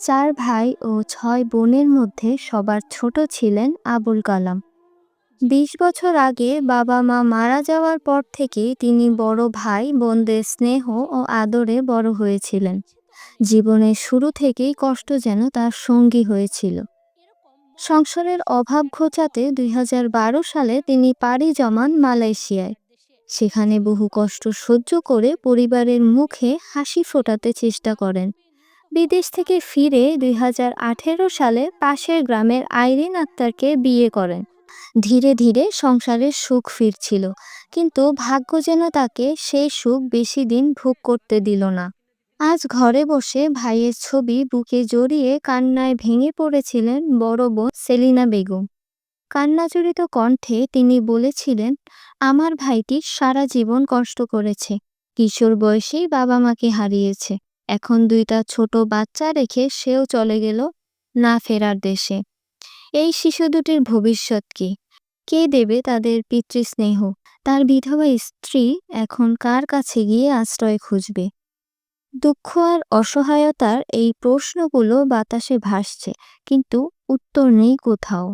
চার ভাই ও ছয় বোনের মধ্যে সবার ছোট ছিলেন আবুল কালাম। বিশ বছর আগে বাবা মা মারা যাওয়ার পর থেকেই তিনি বড় ভাই, বোনদের স্নেহ ও আদরে বড় হয়েছিলেন। জীবনের শুরু থেকেই কষ্ট যেন তার সঙ্গী হয়েছিল। সংসারের অভাব ঘোচাতে দুই হাজার বারো সালে তিনি পাড়ি জমান মালয়েশিয়ায়। সেখানে বহু কষ্ট সহ্য করে পরিবারের মুখে হাসি ফোটাতে চেষ্টা করেন। বিদেশ থেকে ফিরে দুই হাজার আঠেরো সালে পাশের গ্রামের আইরিন আক্তারকে বিয়ে করেন। ধীরে ধীরে সংসারের সুখ ফিরছিল, কিন্তু ভাগ্য যেন তাকে সেই সুখ বেশি দিন ভোগ করতে দিল না। আজ ঘরে বসে ভাইয়ের ছবি বুকে জড়িয়ে কান্নায় ভেঙে পড়েছিলেন বড় বোন সেলিনা বেগম। কান্নাজড়িত কণ্ঠে তিনি বলেছিলেন, আমার ভাইটি সারা জীবন কষ্ট করেছে, কিশোর বয়সেই বাবা মাকে হারিয়েছে। এখন দুইটা ছোট বাচ্চা রেখে সেও চলে গেল না ফেরার দেশে। এই শিশু দুটির ভবিষ্যৎ কি? কে দেবে তাদের পিতৃস্নেহ? তার বিধবা স্ত্রী এখন কার কাছে গিয়ে আশ্রয় খুঁজবে? দুঃখ আর অসহায়তার এই প্রশ্নগুলো বাতাসে ভাসছে, কিন্তু উত্তর নেই কোথাও।